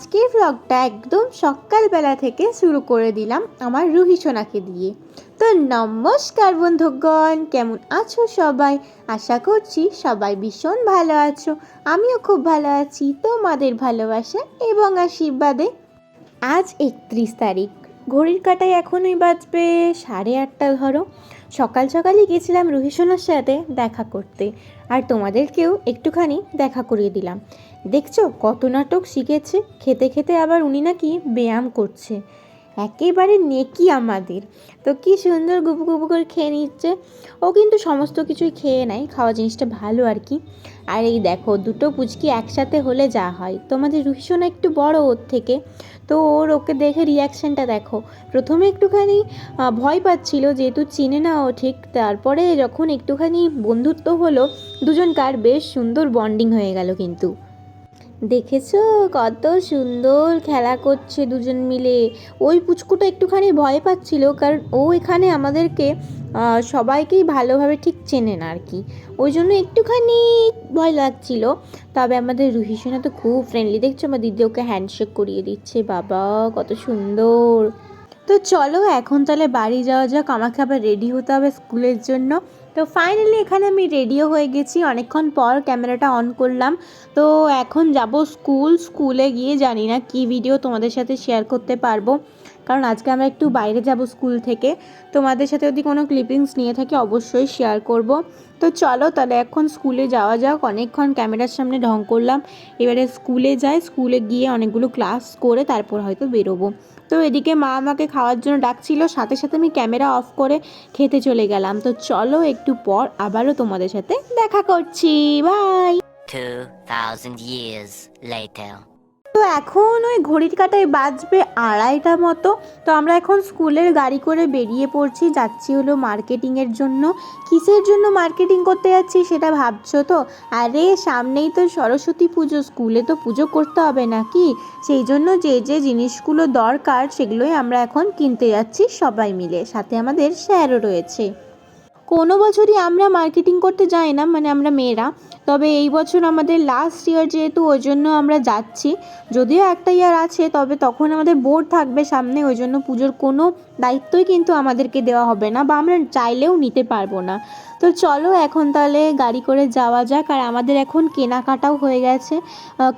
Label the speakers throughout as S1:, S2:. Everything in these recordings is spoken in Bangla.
S1: আজকের ভ্লগটা একদম সকালবেলা থেকে শুরু করে দিলাম আমার রুহি সোনাকে দিয়ে। তো নমস্কার বন্ধুগণ, কেমন আছো সবাই? আশা করছি সবাই ভীষণ ভালো আছো, আমিও খুব ভালো আছি, তোমাদের ভালোবাসা এবং আশীর্বাদে। আজ একত্রিশ তারিখ, ঘড়ির কাটায় এখনই বাজবে সাড়ে আটটা ধরো। সকাল সকালই গেছিলাম রুহি সোনার সাথে দেখা করতে, আর তোমাদেরকেও একটুখানি দেখা করিয়ে দিলাম। দেখছ কত নাটক শিখেছে? খেতে খেতে আবার উনি নাকি ব্যায়াম করছে। একেবারে নেকি আমাদের। তো কি সুন্দর গুবু গুবু করে খেয়ে নিচ্ছে। ও কিন্তু সমস্ত কিছুই খেয়ে নেয়, খাওয়া জিনিসটা ভালো আর কি। আর এই দেখো, দুটো পুচকি একসাথে হলে যা হয়। তোমাদের রুহিসোনা একটু বড় ওর থেকে। তো ওর ওকে দেখে রিয়াকশানটা দেখো। প্রথমে একটুখানি ভয় পাচ্ছিল যেহেতু চিনে না ও ঠিক। তারপরে যখন একটুখানি বন্ধুত্ব হলো, দুজনকার বেশ সুন্দর বন্ডিং হয়ে গেল কিন্তু। দেখেছ? কত সুন্দর খেলা করছে দুজন মিলে। ওই পুচকুটা একটুখানি ভয় পাচ্ছিল, কারণ ও এখানে আমাদেরকে সবাইকেই ভালোভাবে ঠিক চেনে না আর কি ওই জন্য একটুখানি ভয় লাগছিল। তবে আমাদের রুহি সোনা তো খুব ফ্রেন্ডলি দেখছ আমার দিদি ওকে হ্যান্ডশেক করিয়ে দিচ্ছে। বাবা, কত সুন্দর। তো চলো, এখন তাহলে বাড়ি যাওয়া যাক। আমাকে আবার রেডি হতে হবে স্কুলের জন্য। তো ফাইনালি এখানে আমি রেডিও হয়ে গেছি। অনেকক্ষণ পর ক্যামেরাটা অন করলাম। তো এখন যাব স্কুল স্কুলে গিয়ে জানি না কি ভিডিও তোমাদের সাথে শেয়ার করতে পারব। কারণ আজকে আমরা একটু বাইরে যাব স্কুল থেকে। তোমাদের সাথে যদি কোনো ক্লিপিংস নিয়ে থাকি অবশ্যই শেয়ার করব। তো চলো তাহলে এখন স্কুলে যাওয়া যাক। অনেকক্ষণ ক্যামেরার সামনে ঢং করলাম। এবারে স্কুলে যাই। স্কুলে গিয়ে অনেকগুলো ক্লাস করে তারপর হয়তো বেরোবো। তো এদিকে মা আমাকে খাওয়ার জন্য ডাকছিল। সাথে সাথে আমি ক্যামেরা অফ করে খেতে চলে গেলাম। তো চলো একটু পর আবারও তোমাদের সাথে দেখা করছি। Bye
S2: 2,000 years later.
S1: তো এখন ওই ঘড়ির কাটায় বাজবে আড়াইটা মতো। তো আমরা এখন স্কুলের গাড়ি করে বেরিয়ে পড়ছি, যাচ্ছি হলো মার্কেটিংয়ের জন্য। কিসের জন্য মার্কেটিং করতে যাচ্ছি সেটা ভাবছ তো? আরে, সামনেই তো সরস্বতী পুজো, স্কুলে তো পুজো করতে হবে নাকি? সেই জন্য যে যে জিনিসগুলো দরকার সেগুলোই আমরা এখন কিনতে যাচ্ছি সবাই মিলে। সাথে আমাদের স্যারও রয়েছে। কোনো বছরই আমরা মার্কেটিং করতে যাই না মানে আমরা মেয়েরা। তবে এই বছর আমাদের লাস্ট ইয়ার যেহেতু, ওই জন্য আমরা যাচ্ছি। যদিও একটা ইয়ার আছে, তবে তখন আমাদের বোর্ড থাকবে সামনে, ওই জন্য পুজোর কোনো দায়িত্বই কিন্তু আমাদেরকে দেওয়া হবে না বা আমরা চাইলেও নিতে পারব না। তো চলো এখন তাহলে গাড়ি করে যাওয়া যাক, আর আমাদের এখন কেনাকাটাও হয়ে গেছে।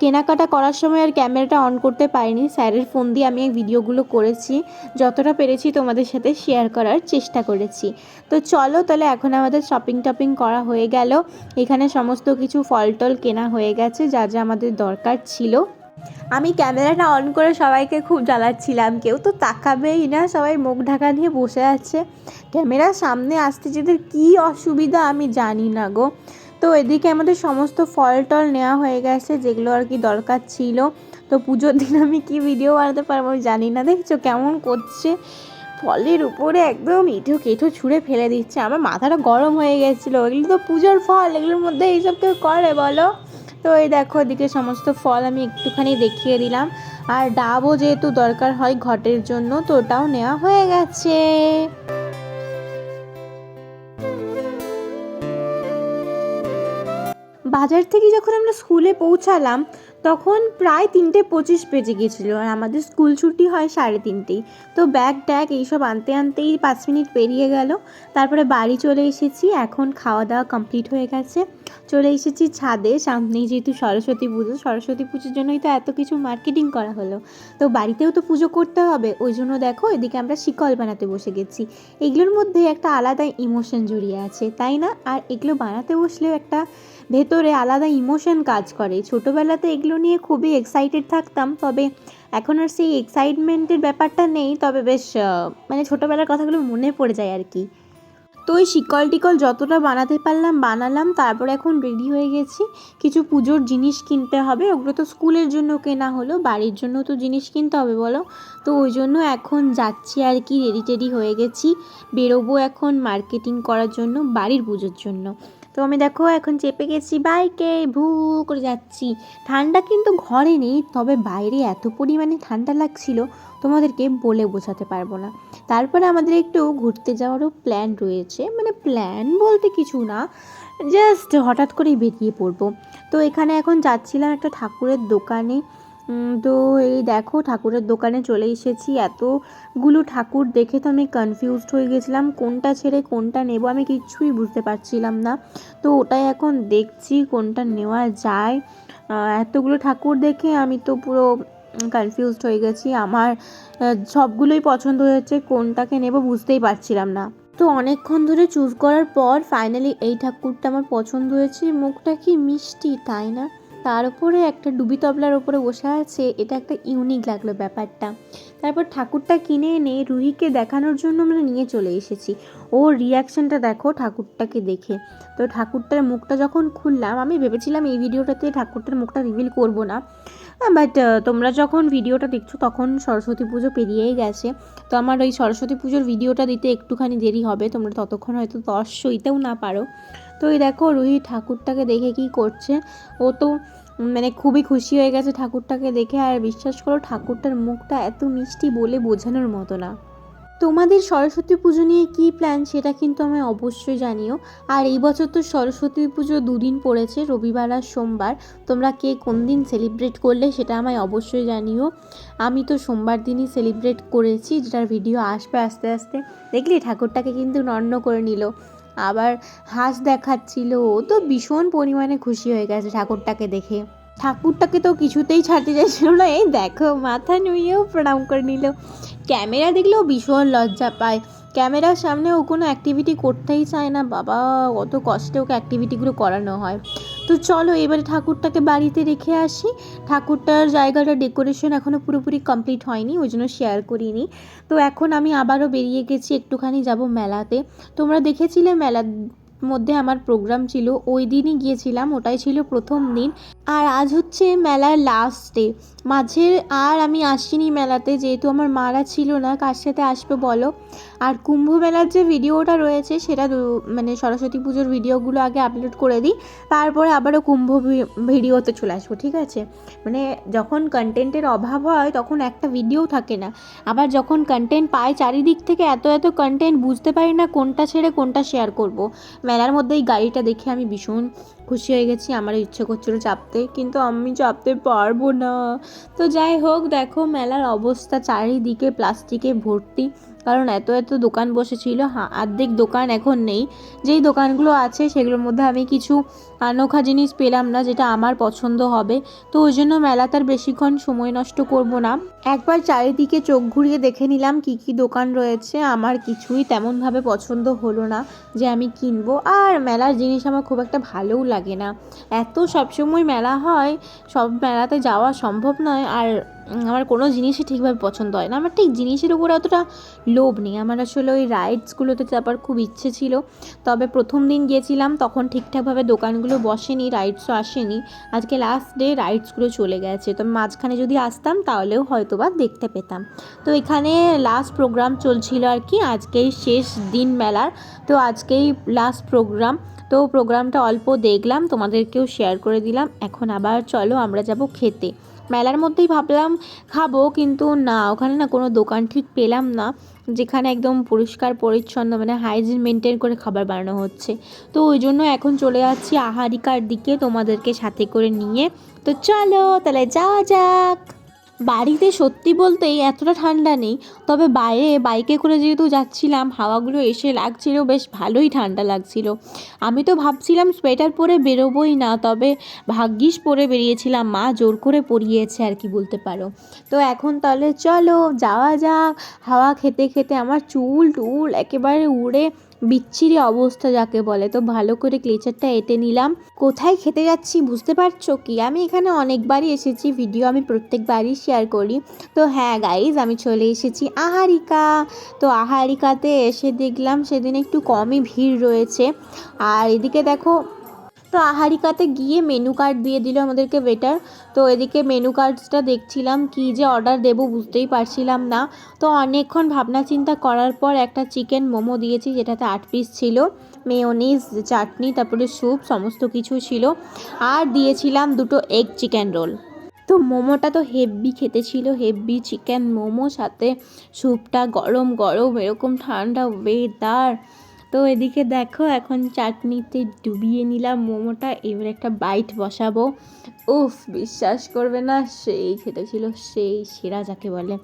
S1: কেনাকাটা করার সময় আর ক্যামেরাটা অন করতে পারিনি, স্যারের ফোন দিয়ে আমি এই ভিডিওগুলো করেছি। যতটা পেরেছি তোমাদের সাথে শেয়ার করার চেষ্টা করেছি। তো চলো তাহলে এখন আমাদের শপিং টপিং করা হয়ে গেল। এখানে সমস্ত কিছু ফল টল কেনা হয়ে গেছে, যা যা আমাদের দরকার ছিল। আমি ক্যামেরাটা অন করে সবাইকে খুব জ্বালাচ্ছিলাম, কেউ তো তাকাবেই না, সবাই মুখ ঢাকা নিয়ে বসে আছে। ক্যামেরার সামনে আসতে যেদের কী অসুবিধা আমি জানি না গো। তো এদিকে আমাদের সমস্ত ফল টল নেওয়া হয়ে গেছে, যেগুলো আর কি দরকার ছিল। তো পুজোর দিন আমি কি ভিডিও বানাতে পারব আমি জানি না, দেখছ কেমন করছে। ফলের উপরে একদম ইঁটো কেটো ছুঁড়ে ফেলে দিচ্ছে। আমার মাথাটা গরম হয়ে গেছিল। এগুলো তো পুজোর ফল, এগুলোর মধ্যে এইসব কেউ করে বলো? তো এই দেখো, এদিকে সমস্ত ফল আমি একটুখানি দেখিয়ে দিলাম। আর ডাবও যেহেতু দরকার হয় ঘটের জন্য, তো ওটাও নেওয়া হয়ে গেছে। বাজার থেকে যখন আমরা স্কুলে পৌঁছালাম তখন প্রায় তিনটে পঁচিশ বেজে গেছিল আর আমাদের স্কুল ছুটি হয় সাড়ে তিনটেই। তো ব্যাগ ট্যাগ এইসব আনতে আনতেই পাঁচ মিনিট পেরিয়ে গেল। তারপরে বাড়ি চলে এসেছি। এখন খাওয়া দাওয়া কমপ্লিট হয়ে গেছে। চলে এসেছি ছাদে। সামনেই যেহেতু সরস্বতী পুজো, সরস্বতী পুজোর জন্যই তো এত কিছু মার্কেটিং করা হলো। তো বাড়িতেও তো পুজো করতে হবে। ওই জন্য দেখো এদিকে আমরা শিকল বানাতে বসে গেছি। এগুলোর মধ্যে একটা আলাদা ইমোশন জড়িয়ে আছে, তাই না? আর এগুলো বানাতে বসলেও একটা ভেতরে আলাদা ইমোশন কাজ করে। ছোটোবেলাতে এগুলো নিয়ে খুবই এক্সাইটেড থাকতাম, তবে এখন আর সেই এক্সাইটমেন্টের ব্যাপারটা নেই, তবে বেশ মানে ছোটোবেলার কথাগুলো মনে পড়ে যায় আর কি। তো ওই শিকল টিকল যতটা বানাতে পারলাম, বানালাম, তারপর এখন রেডি হয়ে গেছি। কিছু পুজোর জিনিস কিনতে হবে, ওগুলো তো স্কুলের জন্য কেনা হলো, বাড়ির জন্য তো জিনিস কিনতে হবে বলো। তো ওই জন্য এখন যাচ্ছি আর কি রেডি টেডি হয়ে গেছি। বেরোবো এখন মার্কেটিং করার জন্য, বাড়ির পুজোর জন্য। তো আমি দেখো এখন চেপে গেছি বাইকে ভু করে যাচ্ছি। ঠান্ডা কিন্তু ঘরে নেই, তবে বাইরে এত পরিমাণে ঠান্ডা লাগছিল, তোমাদেরকে বলে বোঝাতে পারব না। তারপরে আমাদের একটু ঘুরতে যাওয়ারও প্ল্যান রয়েছে। মানে প্ল্যান বলতে কিছু না জাস্ট হঠাৎ করেই বেরিয়ে পড়ব। তো এখানে এখন যাচ্ছিলাম একটা ঠাকুরের দোকানে তো এই দেখো ঠাকুরের দোকানে চলে এসেছি। এতগুলো ঠাকুর দেখে তো আমি কনফিউজড হয়ে গেছিলাম, কোনটা ছেড়ে কোনটা নেব আমি কিচ্ছুই বুঝতে পারছিলাম না। তো ওটাই এখন দেখছি কোনটা নেওয়া যায়। এতগুলো ঠাকুর দেখে আমি তো পুরো কনফিউজড হয়ে গেছি। আমার সবগুলোই পছন্দ হয়েছে, কোনটাকে নেব বুঝতেই পারছিলাম না। তো অনেকক্ষণ ধরে চুজ করার পর ফাইনালি এই ঠাকুরটা আমার পছন্দ হয়েছে। মুখটা কি মিষ্টি, তাই না? তার উপরে একটা ডুবি তবলার উপরে বসে আছে, এটা একটা ইউনিক লাগল ব্যাপারটা। তারপর ঠাকুরটা কিনে এনে রুহিকে দেখানোর জন্য আমরা নিয়ে চলে এসেছি। ওর রিয়াকশনটা দেখো ঠাকুরটাকে দেখে। তো ঠাকুরটার মুখটা যখন খুললাম, আমি ভেবেছিলাম এই ভিডিওটাতে ঠাকুরটার মুখটা রিভিল করব না। বাট তোমরা যখন ভিডিওটা দেখছ তখন সরস্বতী পুজো পেরিয়েই গেছে। তো আমার ওই সরস্বতী পুজোর ভিডিওটা দিতে একটুখানি দেরি হবে, তোমরা ততক্ষণ হয়তো দশ সইতেও না পারো। তো ওই দেখো, রুহি ঠাকুরটাকে দেখে কি করছে? ও তো মানে খুবই খুশি হয়ে গেছে ঠাকুরটাকে দেখে, আর বিশ্বাস করো ঠাকুরটার মুখটা এত মিষ্টি বলে বোঝানোর মতো না। তোমাদের সরস্বতী পুজো নিয়ে কী প্ল্যান সেটা কিন্তু আমায় অবশ্যই জানিও। আর এই বছর তো সরস্বতী পুজো দুদিন পড়েছে, রবিবার আর সোমবার। তোমরা কে কোন দিন সেলিব্রেট করলে সেটা আমায় অবশ্যই জানিও। আমি তো সোমবার দিনই সেলিব্রেট করেছি, যেটার ভিডিও আসবে আস্তে আস্তে। দেখলি ঠাকুরটাকে কিন্তু নন্ন করে নিল। আবার হাঁস দেখাচ্ছিল, ও তো ভীষণ পরিমাণে খুশি হয়ে গেছে ঠাকুরটাকে দেখে। ঠাকুরটাকে তো কিছুতেই ছাড়তে চাইছিল না। এই দেখো, মাথা নুইয়েও প্রণাম করে নিল। ক্যামেরা দেখলেও ভীষণ লজ্জা পায়। ক্যামেরার সামনে ও কোনো অ্যাক্টিভিটি করতেই চায় না। বাবা অত কষ্টে ওকে অ্যাক্টিভিটিগুলো করানো হয়। তো চলো, এবারে ঠাকুরটাকে বাড়িতে রেখে আসি। ঠাকুরটার জায়গাটা ডেকোরেশন এখনও পুরোপুরি কমপ্লিট হয়নি, ওই জন্য শেয়ার করিনি। তো এখন আমি আবারও বেরিয়ে গেছি, একটুখানি যাব মেলাতে। তোমরা দেখেছিলে মেলার মধ্যে আমার প্রোগ্রাম ছিল, ওই দিনই গিয়েছিলাম, ওটাই ছিল প্রথম দিন। আর আজ হচ্ছে মেলার লাস্ট ডে মাঝের আর আমি আসিনি মেলাতে, যেহেতু আমার মারা ছিল না, কার সাথে আসবে বলো? আর কুম্ভ মেলার যে ভিডিওটা রয়েছে, সেটা মানে সরস্বতী পুজোর ভিডিওগুলো আগে আপলোড করে দিই, তারপরে আবারও কুম্ভ ভিডিওতে চলে আসব, ঠিক আছে? মানে যখন কন্টেন্টের অভাব হয়, তখন একটা ভিডিও থাকে না। আবার যখন কন্টেন্ট পাই, চারিদিক থেকে এত এত কন্টেন্ট বুঝতে পারি না কোনটা ছেড়ে কোনটা শেয়ার করব। মেলার মধ্যে এই গাড়িটা দেখে আমি ভীষণ খুশি হয়ে গেছি আমার ইচ্ছে করছিল চাপতে, কিন্তু আমি চাপতে পারব না। তো যাই হোক, দেখো মেলার অবস্থা, চারিদিকে প্লাস্টিকে ভর্তি। কারণ এত এত দোকান বসেছিল হ্যাঁ অর্ধেক দোকান এখন নেই। যেই দোকানগুলো আছে সেগুলোর মধ্যে আমি কিছু আনোখা জিনিস পেলাম না যেটা আমার পছন্দ হবে। তো ওই জন্য মেলাতে আর বেশিক্ষণ সময় নষ্ট করব না। একবার চারিদিকে চোখ ঘুরিয়ে দেখে নিলাম কি কি দোকান রয়েছে। আমার কিছুই তেমনভাবে পছন্দ হলো না যে আমি কিনবো। আর মেলার জিনিস আমার খুব একটা ভালোও লাগে না। এত সবসময় মেলা হয়, সব মেলাতে যাওয়া সম্ভব নয়। আর আমার কোনো জিনিসই ঠিকভাবে পছন্দ হয় না। আমার ঠিক জিনিসের উপর অতটা লোভ নেই। আমার আসলে ওই রাইডসগুলোতে যাবার খুব ইচ্ছে ছিল। তবে প্রথম দিন গিয়েছিলাম, তখন ঠিকঠাকভাবে দোকানগুলো বসেনি রাইডসও আসেনি। আজকে লাস্ট ডে রাইডসগুলো চলে গেছে। তো মাঝখানে যদি আসতাম, তাহলেও হয়তো বা দেখতে পেতাম। তো এখানে লাস্ট প্রোগ্রাম চলছিল আর কি, আজকেই শেষ দিন মেলার। তো আজকেই লাস্ট প্রোগ্রাম তো প্রোগ্রামটা অল্প দেখলাম, তোমাদেরকেও শেয়ার করে দিলাম। এখন আবার চলো, আমরা যাব খেতে। মেলার মধ্যেই ভাবলাম খাব, কিন্তু না, ওখানে না কোনো দোকান ঠিক পেলাম না, যেখানে একদম পরিষ্কার, পরিচ্ছন্ন মানে হাইজিন মেনটেন করে খাবার বানানো হচ্ছে। তো ওই জন্য এখন চলে যাচ্ছি আহারিকার দিকে তোমাদেরকে সাথে করে নিয়ে। তো চলো, তাহলে যাওয়া যাক। বাড়িতে সত্যি বলতেই এতটা ঠান্ডা নেই, তবে বাইরে বাইকে করে যেহেতু যাচ্ছিলাম, হাওয়াগুলো এসে লাগছিল, বেশ ভালোই ঠান্ডা লাগছিল। আমি তো ভাবছিলাম সোয়েটার পরে বেরোবোই না, তবে ভাগ্যিস পরে বেরিয়েছিলাম, মা জোর করে পরিয়েছে আর কি বলতে পারো। তো এখন তাহলে চলো, যাওয়া যাক। হাওয়া খেতে খেতে আমার চুল টুল একেবারে উড়ে বিচ্ছিরি অবস্থা যাকে বলে। তো ভালো করে ক্লেচারটা এঁটে নিলাম। কোথায় খেতে যাচ্ছি বুঝতে পারছ কি? আমি এখানে অনেকবারই এসেছি, ভিডিও আমি প্রত্যেকবারই শেয়ার করি। তো হ্যাঁ গাইজ আমি চলে এসেছি আহারিকা। তো আহারিকাতে এসে দেখলাম সেদিন একটু কমই ভিড় রয়েছে। আর এদিকে দেখো তো আহারিকাতে গিয়ে মেনু কার্ড দিয়ে দিল আমাদেরকে ওয়েটার তো এদিকে মেনু কার্ডসটা দেখছিলাম, কি যে অর্ডার দেবো বুঝতেই পারছিলাম না। তো অনেকক্ষণ ভাবনা চিন্তা করার পর একটা চিকেন মোমো দিয়েছি, যেটাতে আট পিস ছিল। মেয়োনিজ চাটনি, তারপরে স্যুপ সমস্ত কিছু ছিল। আর দিয়েছিলাম দুটো এগ চিকেন রোল তো মোমোটা তো হেভি খেতে ছিল হেভি চিকেন মোমো, সাথে স্যুপটা গরম গরম, এরকম ঠান্ডা ওয়েদার তো এদিকে দেখো, এখন চাটনিতে ডুবিয়ে নিলাম মোমোটা, এবার একটা বাইট বসাবো। উফ, বিশ্বাস করবে না, সেই খেতে ছিল সেই সেরা যাকে বলে।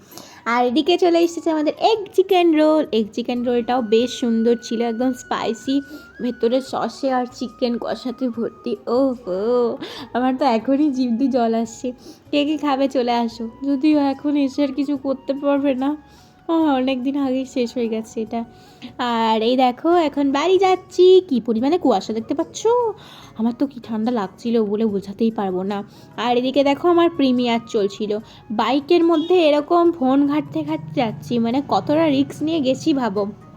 S1: আর এদিকে চলে এসেছে আমাদের egg chicken roll egg chicken রোলটাও বেশ সুন্দর ছিল, একদম স্পাইসি ভেতরে সসে আর চিকেন কষাতে ভর্তি। ও, আমার তো এখনই জিভ দিয়ে জল আসছে। কে কে খাবে চলে আসো। যদিও এখন এসে আর কিছু করতে পারবে না। অনেক দিন আগেই শেষ হয়ে গেছে এটা। আর এই দেখো, এখন বাড়ি যাচ্ছি। কি পরিমাণে কুয়াশা দেখতে পাচ্ছ? আমার তো কি ঠান্ডা লাগছিল বলে বোঝাতেই পারব না। আর এদিকে দেখো, আমার প্রিমিয়ার চলছিল। বাইকের মধ্যে এরকম ফোন ঘাটতে ঘাটতে যাচ্ছি মানে কতটা রিস্ক নিয়ে গেছি ভাবো।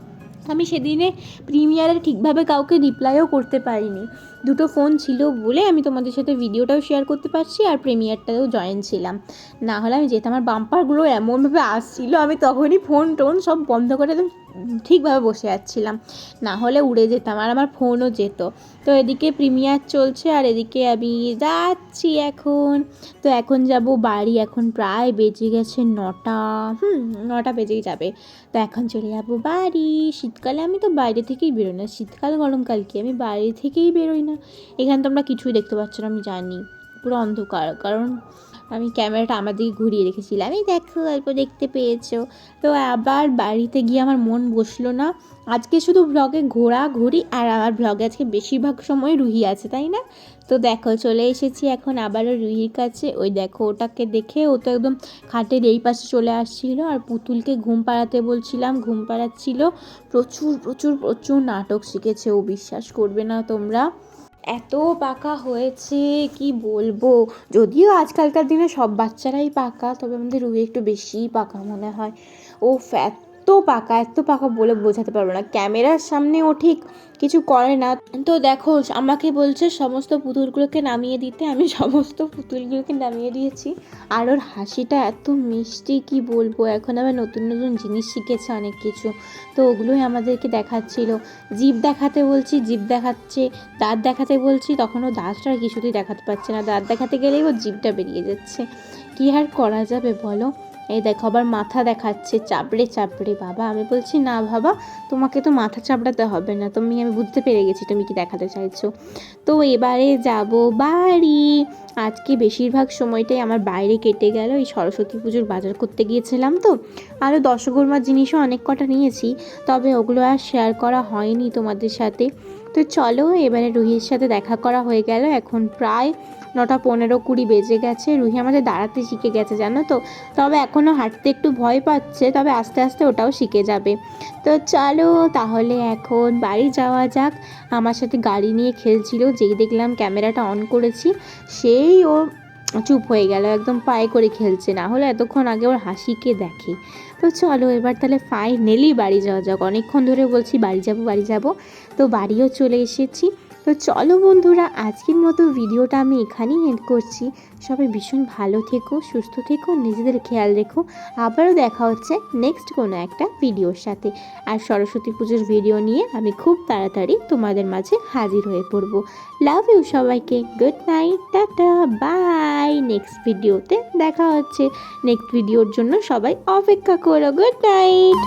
S1: আমি সেদিনে প্রিমিয়ারে ঠিকভাবে কাউকে রিপ্লাইও করতে পারিনি। দুটো ফোন ছিল বলে আমি তোমাদের সাথে ভিডিওটাও শেয়ার করতে পারছি আর প্রিমিয়ারটাতেও জয়েন ছিলাম। না হলে আমি যেহেতু আমার বাম্পারগুলো এমনভাবে আসছিল, আমি তখনই ফোন টোন সব বন্ধ করে ঠিকভাবে বসে যাচ্ছিলাম না হলে উড়ে যেতাম আর আমার ফোনও যেত। তো এদিকে প্রিমিয়ার চলছে আর এদিকে আমি যাচ্ছি এখন। তো এখন যাব বাড়ি, এখন প্রায় বেজে গেছে নটা। হুম, নটা বেজেই যাবে। তো এখন চলে যাব বাড়ি। শীতকালে আমি তো বাইরে থেকেই বেরোই না। শীতকাল, গরমকাল কি? আমি বাইরে থেকেই বেরোই না। এখানে তোমরা কিছুই দেখতে পাচ্ছ না, আমি জানি। পুরো অন্ধকার। কারণ আমি ক্যামেরাটা আমার দিকে ঘুরিয়ে রেখেছিলাম। এই দেখো, অল্প দেখতে পেয়েছ। তো আবার বাড়িতে গিয়ে আমার মন বসল না। আজকে শুধু ব্লগে ঘোরা ঘুরি আর আমার ব্লগে আজকে বেশিরভাগ সময় রুহি আছে, তাই না? তো দেখো, চলে এসেছি এখন আবারও রুহির কাছে। ওই দেখো, ওটাকে দেখে ও তো একদম খাটের এই পাশে চলে আসছিল। আর পুতুলকে ঘুম পাড়াতে বলছিলাম, ঘুম পাড়াচ্ছিল। প্রচুর প্রচুর প্রচুর নাটক শিখেছে ও, বিশ্বাস করবে না তোমরা। এত পাকা হয়েছে, কি বলব? যদিও আজকালকার দিনে সব বাচ্চারাই পাকা, তবে আমাদের রুহি একটু বেশিই পাকা মনে হয়। ও পাকা, এত পাকা বলে বোঝাতে পারব না। ক্যামেরার সামনে ও ঠিক কিছু করে না। তো দেখো, আমাকে বলছে সমস্ত পুতুলগুলোকে নামিয়ে দিতে। আমি সমস্ত পুতুলগুলোকে নামিয়ে দিয়েছি। আর ওর হাসিটা এত মিষ্টি, কি বলব? এখন আবার নতুন নতুন জিনিস শিখেছে অনেক কিছু। তো ওগুলোই আমাদেরকে দেখাচ্ছিল। জিভ দেখাতে বলছি, জিভ দেখাচ্ছে, দাঁত দেখাতে বলছি। তখন ও দাঁতটা কিছুতেই দেখাতে পারছে না। দাঁত দেখাতে গেলেই ও জিভটা বেরিয়ে যাচ্ছে। কী আর করা যাবে বলো? এই দেখো আবার মাথা দেখাচ্ছে, চাপড়ে চাপড়ে। বাবা, আমি বলছি, না বাবা, তোমাকে তো মাথা চাপড়াতে হবে না। তুমি, আমি বুঝতে পেরে গেছি, তুমি কি দেখাতে চাইছো? তো এবারে যাব বাড়ি। আজকে বেশিরভাগ সময়টাই আমার বাইরে কেটে গেল। এই সরস্বতী পুজোর বাজার করতে গিয়েছিলাম তো। আরও দশকর্মার জিনিসও অনেক কটা নিয়েছি, তবে ওগুলো আর শেয়ার করা হয়নি তোমাদের সাথে। তো চলো, এবারে রুহির সাথে দেখা করা হয়ে গেল। এখন প্রায় নটা পনেরো কুড়ি বেজে গেছে। রুহি আমাদের দাঁড়াতে শিখে গেছে, জানো তো? তবে এখনও হাঁটতে একটু ভয় পাচ্ছে, তবে আস্তে আস্তে ওটাও শিখে যাবে। তো চলো তাহলে এখন বাড়ি যাওয়া যাক। আমার সাথে গাড়ি নিয়ে খেলছিল, যেই দেখলাম ক্যামেরাটা অন করেছি, সেই ও চুপ হয়ে গেল, একদম পায়ে করে খেলছে। না হলে এতক্ষণ আগে ওর হাসিকে দেখে। তো চলো এবার তাহলে ফাইনালি বাড়ি যাওয়া যাক। অনেকক্ষণ ধরে বলছি, বাড়ি যাব বাড়ি যাব। তো বাড়িও চলে এসেছি। তো চলো বন্ধুরা, আজকের মতো ভিডিওটা আমি এখানেই এন্ড করছি। সবাই ভীষণ ভালো থেকো, সুস্থ থেকো, নিজেদের খেয়াল রেখো। আবারও দেখা হচ্ছে নেক্সট কোনো একটা ভিডিওর সাথে। আর সরস্বতী পুজোর ভিডিও নিয়ে আমি খুব তাড়াতাড়ি তোমাদের মাঝে হাজির হয়ে পড়ব। লাভ ইউ সবাইকে। Good night tata bye next ভিডিওতে দেখা হচ্ছে। নেক্সট ভিডিওর জন্য সবাই অপেক্ষা করো। Good night